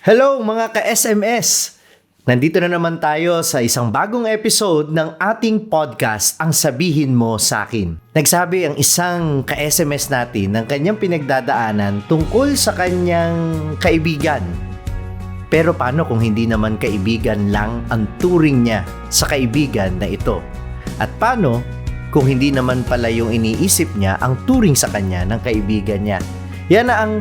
Hello mga ka-SMS! Nandito na naman tayo sa isang bagong episode ng ating podcast, Ang Sabihin Mo Sa Akin. Nagsabi ang isang ka-SMS natin ng kanyang pinagdadaanan tungkol sa kanyang kaibigan. Pero paano kung hindi naman kaibigan lang ang turing niya sa kaibigan na ito? At paano kung hindi naman pala yung iniisip niya ang turing sa kanya ng kaibigan niya? Yan na ang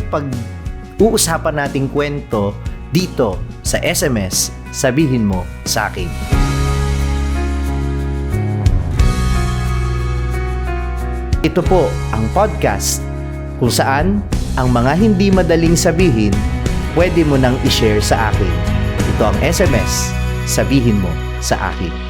pag-uusapan nating kwento dito sa SMS Sabihin Mo Sa Akin. Ito po ang podcast kung saan ang mga hindi madaling sabihin pwede mo nang i-share sa akin. Ito ang SMS Sabihin Mo Sa Akin.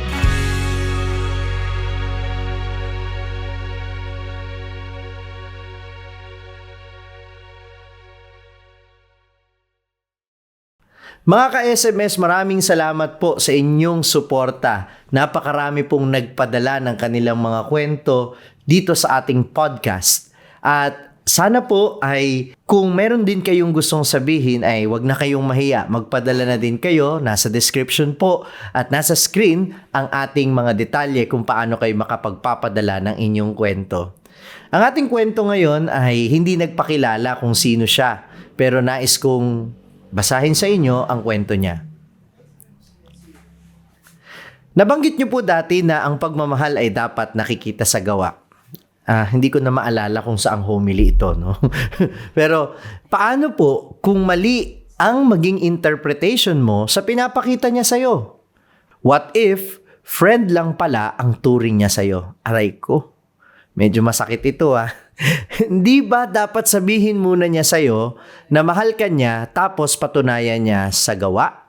Mga ka-SMS, maraming salamat po sa inyong suporta. Napakarami pong nagpadala ng kanilang mga kwento dito sa ating podcast. At sana po ay kung meron din kayong gustong sabihin ay wag na kayong mahiya. Magpadala na din kayo. Nasa description po at nasa screen ang ating mga detalye kung paano kayo makapagpapadala ng inyong kwento. Ang ating kwento ngayon ay hindi nagpakilala kung sino siya. Pero nais kong Basahin sa inyo ang kwento niya. Nabanggit niyo po dati na ang pagmamahal ay dapat nakikita sa gawa. Ah, hindi ko na maalala kung saang homily ito, no? Pero paano po kung mali ang maging interpretation mo sa pinapakita niya sa'yo? What if friend lang pala ang turing niya sa'yo? Aray ko. Medyo masakit ito ah. Hindi ba dapat sabihin muna niya sa'yo na mahal ka niya tapos patunayan niya sa gawa?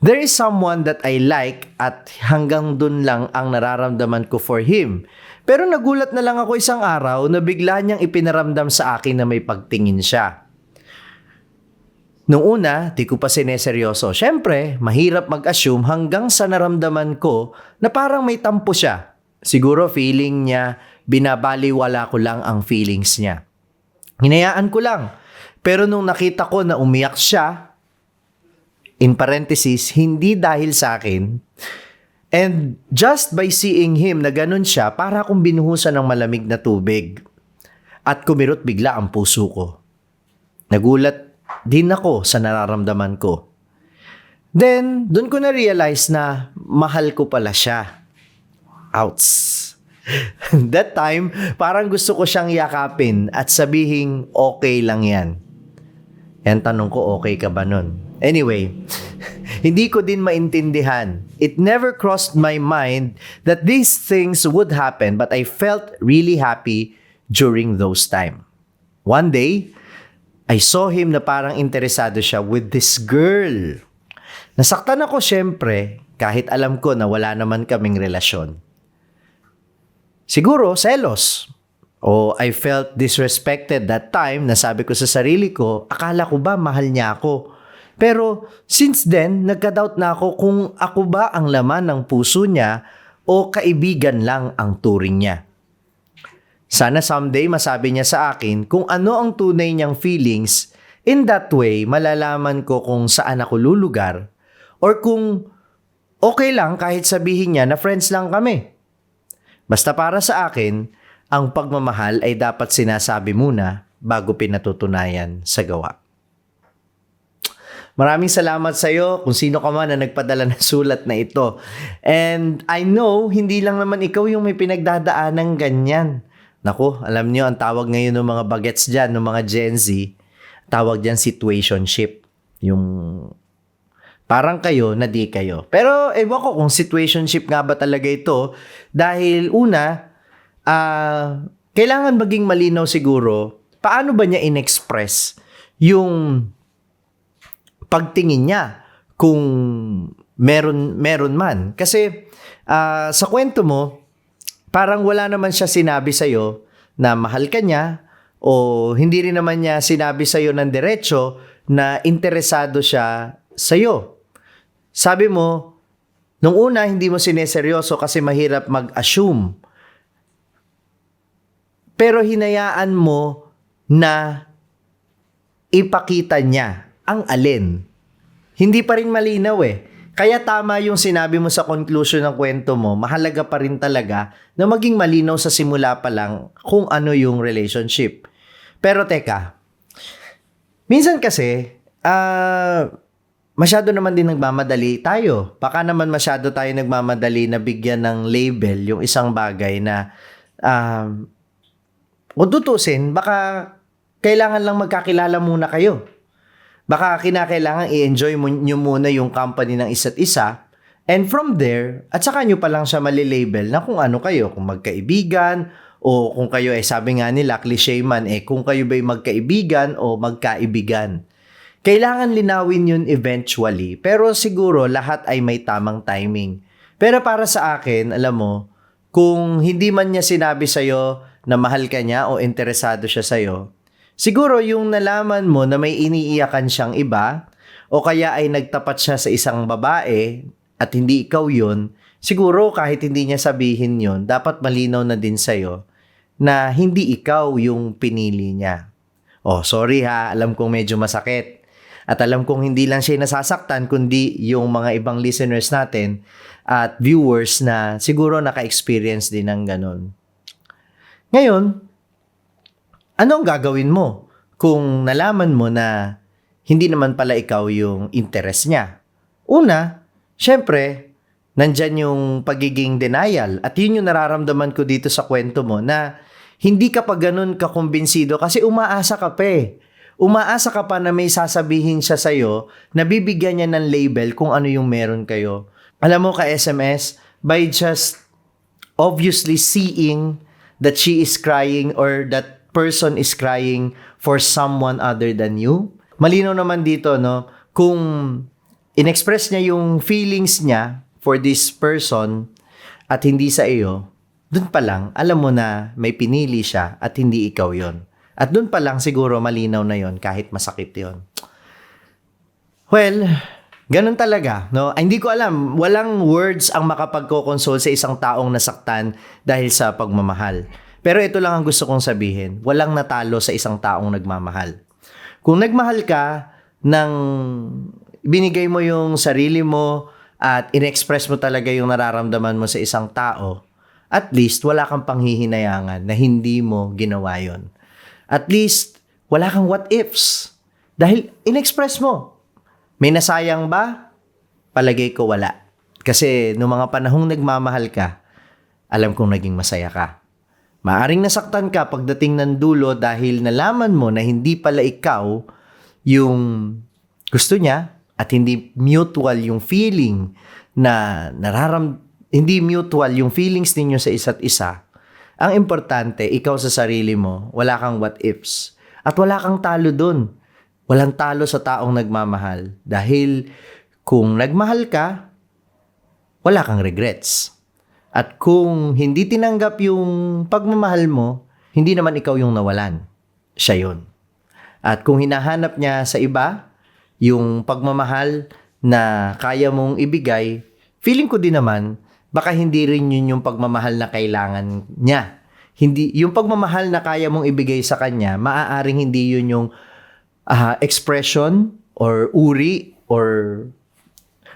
There is someone that I like at hanggang dun lang ang nararamdaman ko for him. Pero nagulat na lang ako isang araw na bigla niyang ipinaramdam sa akin na may pagtingin siya. Noong una, di ko pa sineseryoso. Siyempre, mahirap mag-assume hanggang sa naramdaman ko na parang may tampo siya. Siguro feeling niya binabaliwala ko lang ang feelings niya. Hinayaan ko lang. Pero nung nakita ko na umiyak siya, in parenthesis, hindi dahil sa akin, and just by seeing him na ganun siya, para akong binuhusan ng malamig na tubig. At kumirot bigla ang puso ko. Nagulat din ako sa nararamdaman ko. Then, doon ko na-realize na mahal ko pala siya. Outs. That time, parang gusto ko siyang yakapin at sabihin okay lang yan. Yan tanong ko, okay ka ba nun? Anyway, hindi ko din maintindihan. It never crossed my mind that these things would happen but I felt really happy during those time. One day, I saw him na parang interesado siya with this girl. Nasaktan ako syempre kahit alam ko na wala naman kaming relasyon. Siguro, selos. O I felt disrespected that time na sabi ko sa sarili ko, akala ko ba mahal niya ako? Pero since then, nagka-doubt na ako kung ako ba ang laman ng puso niya o kaibigan lang ang turing niya. Sana someday masabi niya sa akin kung ano ang tunay niyang feelings. In that way, malalaman ko kung saan ako lulugar or kung okay lang kahit sabihin niya na friends lang kami. Basta para sa akin, ang pagmamahal ay dapat sinasabi muna bago pinatutunayan sa gawa. Maraming salamat sa iyo kung sino ka man na nagpadala ng sulat na ito. And I know, hindi lang naman ikaw yung may pinagdadaan ng ganyan. Nako, alam niyo ang tawag ngayon ng mga bagets dyan, ng mga Gen Z, tawag dyan situationship. Yung Parang kayo na di kayo. Pero ewan ko kung situationship nga ba talaga ito. Dahil una, uh, kailangan maging malinaw siguro paano ba niya inexpress yung pagtingin niya kung meron meron man. Kasi uh, sa kwento mo, parang wala naman siya sinabi sa iyo na mahal ka niya o hindi rin naman niya sinabi sa iyo ng diretso na interesado siya sa iyo. Sabi mo, nung una hindi mo sineseryoso kasi mahirap mag-assume. Pero hinayaan mo na ipakita niya ang alin? Hindi pa rin malinaw eh. Kaya tama yung sinabi mo sa conclusion ng kwento mo, mahalaga pa rin talaga na maging malinaw sa simula pa lang kung ano yung relationship. Pero teka, minsan kasi, ah, masyado naman din nagmamadali tayo. Baka naman masyado tayo nagmamadali na bigyan ng label yung isang bagay na um, kung tutusin, baka kailangan lang magkakilala muna kayo. Baka kinakailangan i-enjoy nyo muna yung company ng isa't isa. And from there, at saka nyo pa lang siya malilabel na kung ano kayo, kung magkaibigan, o kung kayo ay sabi nga nila, cliche man, eh kung kayo ba'y magkaibigan o magkaibigan. Kailangan linawin yun eventually, pero siguro lahat ay may tamang timing. Pero para sa akin, alam mo, kung hindi man niya sinabi sa'yo na mahal ka niya o interesado siya sa'yo, siguro yung nalaman mo na may iniiyakan siyang iba, o kaya ay nagtapat siya sa isang babae at hindi ikaw yun, siguro kahit hindi niya sabihin yun, dapat malinaw na din sa'yo na hindi ikaw yung pinili niya. Oh, sorry ha, alam kong medyo masakit. At alam kong hindi lang siya nasasaktan, kundi yung mga ibang listeners natin at viewers na siguro naka-experience din ng ganun. Ngayon, anong gagawin mo kung nalaman mo na hindi naman pala ikaw yung interest niya? Una, syempre, nandyan yung pagiging denial. At yun yung nararamdaman ko dito sa kwento mo na hindi ka pa ganun kakumbinsido kasi umaasa ka pa eh. Umaasa ka pa na may sasabihin siya sa'yo na bibigyan niya ng label kung ano yung meron kayo. Alam mo ka SMS, by just obviously seeing that she is crying or that person is crying for someone other than you. Malinaw naman dito, no? Kung inexpress niya yung feelings niya for this person at hindi sa iyo, dun pa lang, alam mo na may pinili siya at hindi ikaw yon. At dun pa lang siguro malinaw na yon kahit masakit yon. Well, ganun talaga, no? Ay, hindi ko alam, walang words ang makapagkokonsol sa isang taong nasaktan dahil sa pagmamahal. Pero ito lang ang gusto kong sabihin, walang natalo sa isang taong nagmamahal. Kung nagmahal ka ng binigay mo yung sarili mo at inexpress mo talaga yung nararamdaman mo sa isang tao, at least wala kang panghihinayangan na hindi mo ginawa yon. At least wala kang what ifs. Dahil inexpress mo. May nasayang ba? Palagay ko wala. Kasi noong mga panahong nagmamahal ka, alam kong naging masaya ka. Maaring nasaktan ka pagdating ng dulo dahil nalaman mo na hindi pala ikaw yung gusto niya at hindi mutual yung feeling na nararam hindi mutual yung feelings ninyo sa isa't isa. Ang importante, ikaw sa sarili mo, wala kang what ifs. At wala kang talo dun. Walang talo sa taong nagmamahal. Dahil kung nagmahal ka, wala kang regrets. At kung hindi tinanggap yung pagmamahal mo, hindi naman ikaw yung nawalan. Siya yun. At kung hinahanap niya sa iba, yung pagmamahal na kaya mong ibigay, feeling ko din naman, baka hindi rin yun yung pagmamahal na kailangan niya. Hindi, yung pagmamahal na kaya mong ibigay sa kanya, maaaring hindi yun yung ah, expression or uri or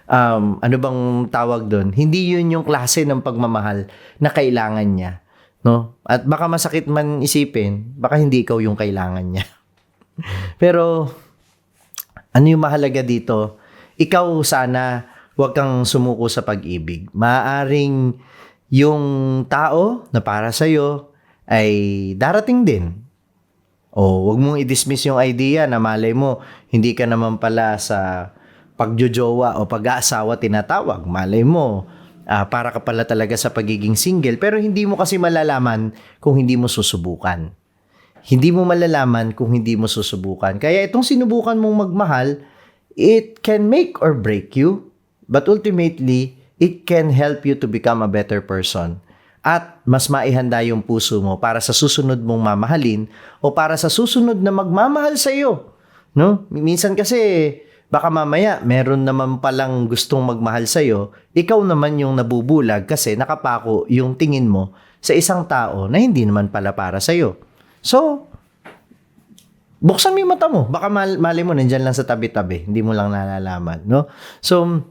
um, ano bang tawag doon? Hindi yun yung klase ng pagmamahal na kailangan niya. No? At baka masakit man isipin, baka hindi ikaw yung kailangan niya. Pero, ano yung mahalaga dito? Ikaw sana, huwag kang sumuko sa pag-ibig. Maaring yung tao na para sa'yo ay darating din. O wag mong i-dismiss yung idea na malay mo, hindi ka naman pala sa pagjojowa o pag-aasawa tinatawag. Malay mo, ah, para ka pala talaga sa pagiging single. Pero hindi mo kasi malalaman kung hindi mo susubukan. Hindi mo malalaman kung hindi mo susubukan. Kaya itong sinubukan mong magmahal, it can make or break you. But ultimately, it can help you to become a better person. At mas maihanda yung puso mo para sa susunod mong mamahalin o para sa susunod na magmamahal sa iyo. No? Minsan kasi baka mamaya meron naman palang gustong magmahal sa iyo, ikaw naman yung nabubulag kasi nakapako yung tingin mo sa isang tao na hindi naman pala para sa iyo. So, buksan mo yung mata mo. Baka mal- mali mo, nandyan lang sa tabi-tabi. Hindi mo lang nalalaman, no? So,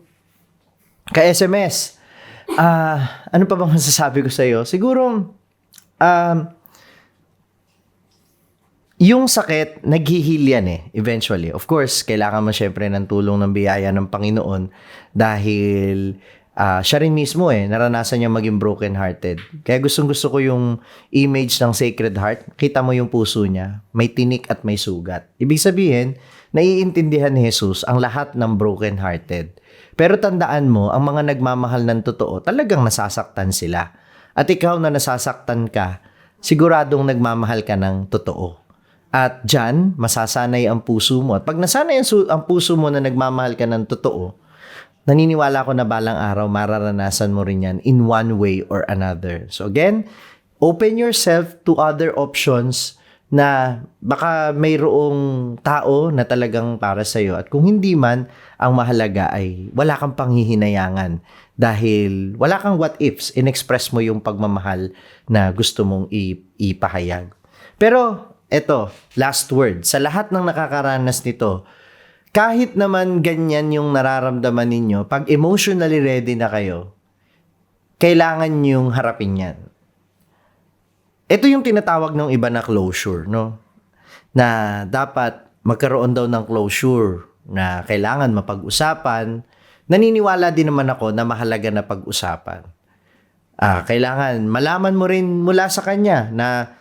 ka-SMS, ah, ano pa bang masasabi ko sa'yo? Siguro, um, yung sakit, naghihil yan eh, eventually. Of course, kailangan mo syempre ng tulong ng biyaya ng Panginoon dahil ah, siya rin mismo eh, naranasan niya maging broken-hearted. Kaya gustong gusto ko yung image ng Sacred Heart. Kita mo yung puso niya, may tinik at may sugat. Ibig sabihin, naiintindihan ni Jesus ang lahat ng broken-hearted. Pero tandaan mo, ang mga nagmamahal ng totoo, talagang nasasaktan sila. At ikaw na nasasaktan ka, siguradong nagmamahal ka ng totoo. At dyan, masasanay ang puso mo. At pag nasanay ang, ang puso mo na nagmamahal ka ng totoo, naniniwala ko na balang araw mararanasan mo rin yan in one way or another. So again, open yourself to other options na baka mayroong tao na talagang para sa'yo. At kung hindi man, ang mahalaga ay wala kang panghihinayangan dahil wala kang what ifs. In-express mo yung pagmamahal na gusto mong ipahayag. Pero eto, last word. Sa lahat ng nakakaranas nito, kahit naman ganyan yung nararamdaman ninyo, pag emotionally ready na kayo, kailangan yung harapin yan. Ito yung tinatawag ng iba na closure, no? Na dapat magkaroon daw ng closure na kailangan mapag-usapan. Naniniwala din naman ako na mahalaga na pag-usapan. Ah, kailangan malaman mo rin mula sa kanya na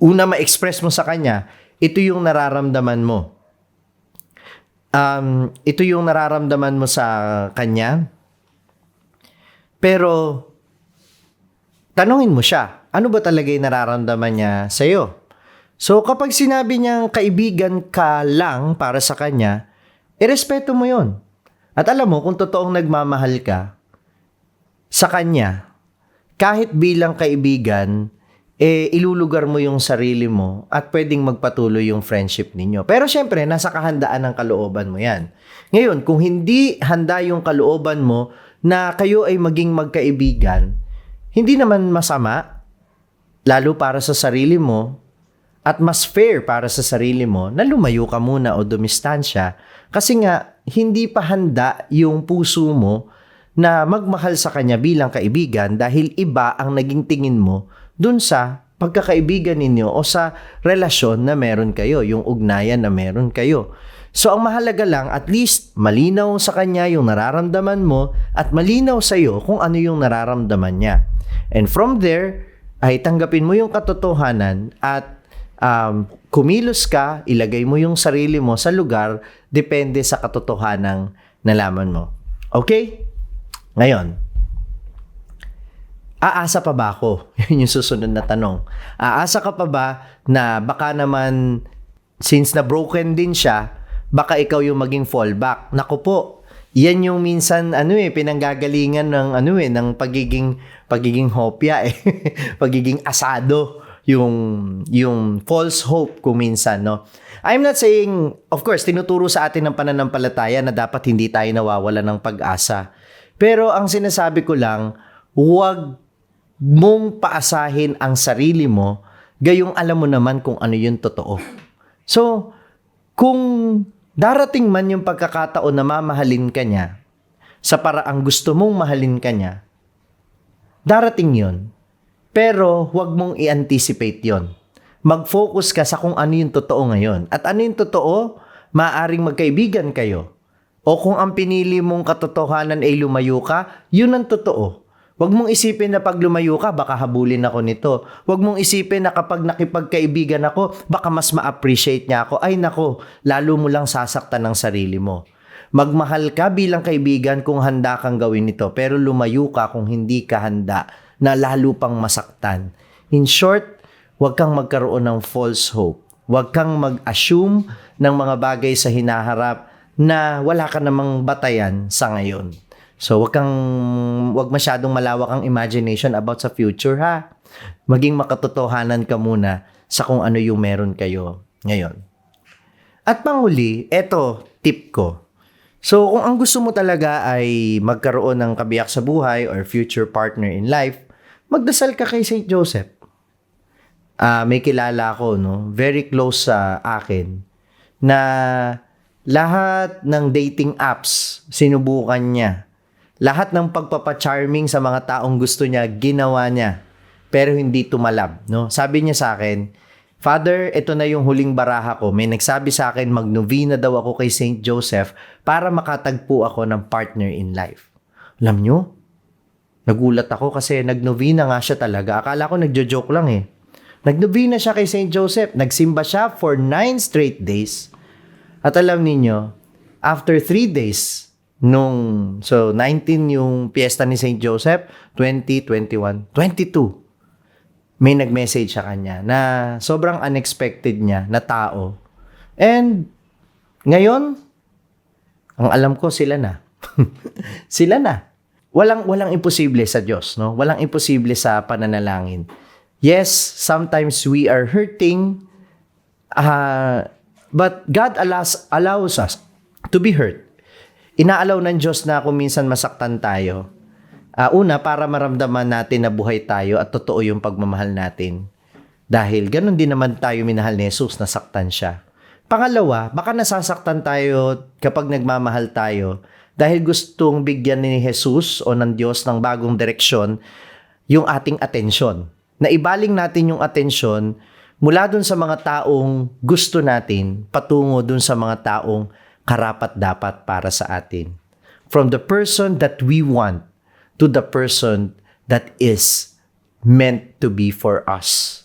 una ma-express mo sa kanya, ito yung nararamdaman mo. Um, ito yung nararamdaman mo sa kanya. Pero, tanungin mo siya, ano ba talaga yung nararamdaman niya sa'yo? So, kapag sinabi niyang kaibigan ka lang para sa kanya, irespeto mo yon. At alam mo, kung totoong nagmamahal ka sa kanya, kahit bilang kaibigan, eh, ilulugar mo yung sarili mo at pwedeng magpatuloy yung friendship ninyo. Pero syempre, nasa kahandaan ng kalooban mo yan. Ngayon, kung hindi handa yung kalooban mo na kayo ay maging magkaibigan, hindi naman masama, lalo para sa sarili mo, at mas fair para sa sarili mo na lumayo ka muna o dumistansya kasi nga hindi pa handa yung puso mo na magmahal sa kanya bilang kaibigan dahil iba ang naging tingin mo dun sa pagkakaibigan ninyo o sa relasyon na meron kayo, yung ugnayan na meron kayo. So ang mahalaga lang, at least malinaw sa kanya yung nararamdaman mo at malinaw sa iyo kung ano yung nararamdaman niya. And from there, ay tanggapin mo yung katotohanan at um, kumilos ka, ilagay mo yung sarili mo sa lugar, depende sa katotohanang nalaman mo. Okay? Ngayon, aasa pa ba ako? Yun yung susunod na tanong. Aasa ka pa ba na baka naman, since na broken din siya, baka ikaw yung maging fallback? Naku po, yan yung minsan ano eh pinanggagalingan ng ano eh ng pagiging pagiging hopya eh. Pagiging asado yung yung false hope kung minsan no? I'm not saying of course tinuturo sa atin ng pananampalataya na dapat hindi tayo nawawala ng pag-asa. Pero ang sinasabi ko lang huwag mong paasahin ang sarili mo gayong alam mo naman kung ano yung totoo. So kung darating man yung pagkakataon na mamahalin ka niya sa paraang gusto mong mahalin ka niya, darating yon. Pero huwag mong i-anticipate yon. Mag-focus ka sa kung ano yung totoo ngayon. At ano yung totoo, maaring magkaibigan kayo. O kung ang pinili mong katotohanan ay lumayo ka, yun ang totoo. Huwag mong isipin na pag lumayo ka, baka habulin ako nito. Huwag mong isipin na kapag nakipagkaibigan ako, baka mas ma-appreciate niya ako. Ay nako, lalo mo lang sasaktan ng sarili mo. Magmahal ka bilang kaibigan kung handa kang gawin ito, pero lumayo ka kung hindi ka handa na lalo pang masaktan. In short, huwag kang magkaroon ng false hope. Huwag kang mag-assume ng mga bagay sa hinaharap na wala ka namang batayan sa ngayon. So, wag kang, wag masyadong malawak ang imagination about sa future, ha? Maging makatotohanan ka muna sa kung ano yung meron kayo ngayon. At panghuli, eto, tip ko. So, kung ang gusto mo talaga ay magkaroon ng kabiyak sa buhay or future partner in life, magdasal ka kay St. Joseph. ah, may kilala ko, no, very close sa akin, na lahat ng dating apps, sinubukan niya. Lahat ng pagpapacharming sa mga taong gusto niya, ginawa niya. Pero hindi tumalab, no? Sabi niya sa akin, Father, ito na yung huling baraha ko. May nagsabi sa akin, magnovena daw ako kay St. Joseph para makatagpo ako ng partner in life. Alam nyo, nagulat ako kasi nagnovena nga siya talaga. Akala ko nagjo-joke lang eh. Nagnovena siya kay St. Joseph. Nagsimba siya for nine straight days. At alam ninyo, after three days, nung, so 19 yung piyesta ni St. Joseph, 20, 21, 22 may nag-message sa kanya na sobrang unexpected niya na tao. And ngayon, ang alam ko sila na. sila na. Walang walang imposible sa Diyos, no? Walang imposible sa pananalangin. Yes, sometimes we are hurting uh, but God allows allows us to be hurt. Inaalaw ng Diyos na kung minsan masaktan tayo Uh, una, para maramdaman natin na buhay tayo at totoo yung pagmamahal natin. Dahil ganun din naman tayo minahal ni Jesus, nasaktan siya. Pangalawa, baka nasasaktan tayo kapag nagmamahal tayo dahil gustong bigyan ni Jesus o ng Diyos ng bagong direksyon yung ating atensyon. Na ibaling natin yung atensyon mula dun sa mga taong gusto natin patungo dun sa mga taong karapat dapat para sa atin. From the person that we want to the person that is meant to be for us.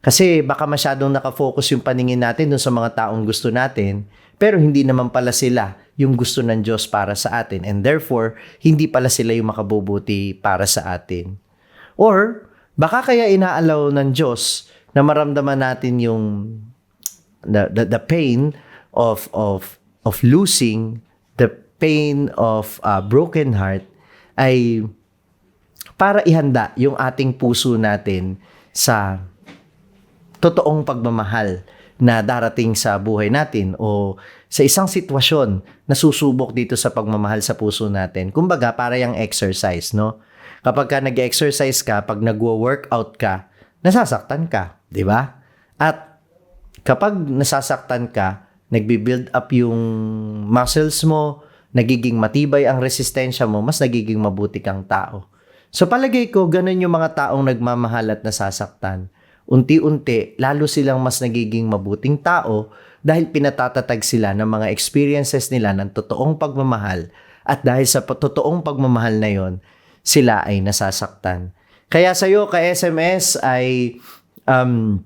Kasi baka masyadong nakafocus yung paningin natin dun sa mga taong gusto natin, pero hindi naman pala sila yung gusto ng Diyos para sa atin. And therefore, hindi pala sila yung makabubuti para sa atin. Or, baka kaya inaalaw ng Diyos na maramdaman natin yung the, the, the pain of, of, of losing, the pain of a broken heart, ay para ihanda yung ating puso natin sa totoong pagmamahal na darating sa buhay natin o sa isang sitwasyon na susubok dito sa pagmamahal sa puso natin. Kumbaga, para yung exercise, no? Kapag ka nag-exercise ka, pag nagwo-workout ka, nasasaktan ka, di ba? At kapag nasasaktan ka, nagbi-build up yung muscles mo, nagiging matibay ang resistensya mo, mas nagiging mabuti kang tao. So palagay ko, ganun yung mga taong nagmamahal at nasasaktan. Unti-unti, lalo silang mas nagiging mabuting tao dahil pinatatatag sila ng mga experiences nila ng totoong pagmamahal at dahil sa totoong pagmamahal na yon, sila ay nasasaktan. Kaya sa'yo, ka-SMS ay um,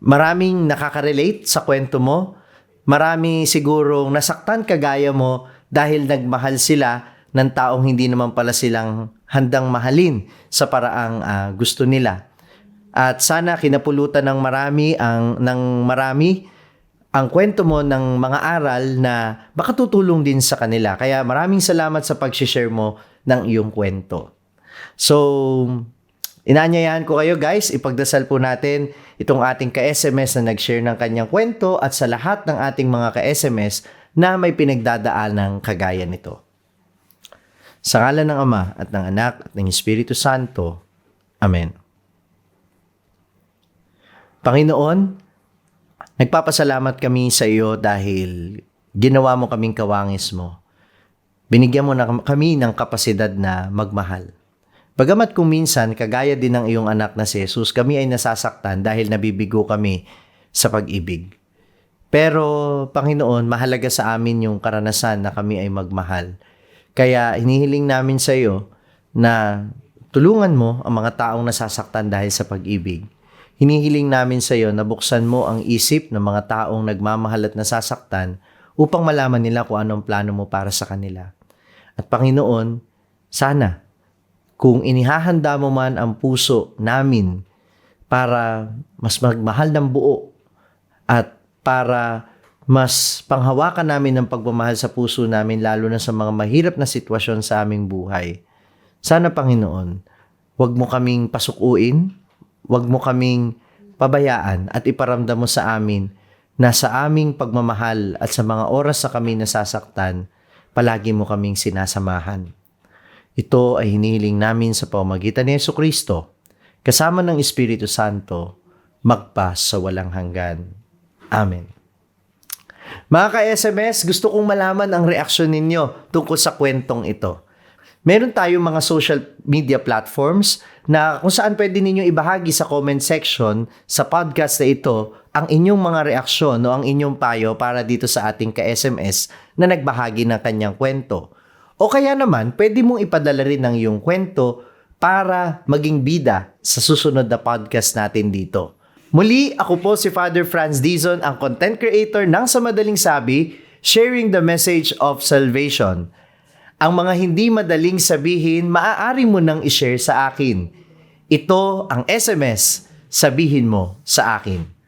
maraming nakaka-relate sa kwento mo marami sigurong nasaktan kagaya mo dahil nagmahal sila ng taong hindi naman pala silang handang mahalin sa paraang uh, gusto nila. At sana kinapulutan ng marami ang ng marami ang kwento mo ng mga aral na baka tutulong din sa kanila. Kaya maraming salamat sa pag-share mo ng iyong kwento. So, Inanyayahan ko kayo guys, ipagdasal po natin itong ating ka-SMS na nag-share ng kanyang kwento at sa lahat ng ating mga ka-SMS na may pinagdadaan ng kagaya nito. Sa ngalan ng Ama at ng Anak at ng Espiritu Santo. Amen. Panginoon, nagpapasalamat kami sa iyo dahil ginawa mo kaming kawangis mo. Binigyan mo na kami ng kapasidad na magmahal. Bagamat kung minsan, kagaya din ng iyong anak na si Jesus, kami ay nasasaktan dahil nabibigo kami sa pag-ibig. Pero, Panginoon, mahalaga sa amin yung karanasan na kami ay magmahal. Kaya hinihiling namin sa iyo na tulungan mo ang mga taong nasasaktan dahil sa pag-ibig. Hinihiling namin sa iyo na buksan mo ang isip ng mga taong nagmamahal at nasasaktan upang malaman nila kung anong plano mo para sa kanila. At Panginoon, sana kung inihahanda mo man ang puso namin para mas magmahal ng buo at para mas panghawakan namin ng pagmamahal sa puso namin lalo na sa mga mahirap na sitwasyon sa aming buhay. Sana Panginoon, wag mo kaming pasukuin, wag mo kaming pabayaan at iparamdam mo sa amin na sa aming pagmamahal at sa mga oras sa kami nasasaktan, palagi mo kaming sinasamahan. Ito ay hinihiling namin sa pamagitan ni Yesu Kristo. kasama ng Espiritu Santo, magpa sa walang hanggan. Amen. Mga ka-SMS, gusto kong malaman ang reaksyon ninyo tungkol sa kwentong ito. Meron tayong mga social media platforms na kung saan pwede ninyo ibahagi sa comment section sa podcast na ito ang inyong mga reaksyon o ang inyong payo para dito sa ating ka-SMS na nagbahagi ng kanyang kwento. O kaya naman, pwede mong ipadala rin ang iyong kwento para maging bida sa susunod na podcast natin dito. Muli, ako po si Father Franz Dizon, ang content creator ng Sa Madaling Sabi, sharing the message of salvation. Ang mga hindi madaling sabihin, maaari mo nang i-share sa akin. Ito ang SMS, sabihin mo sa akin.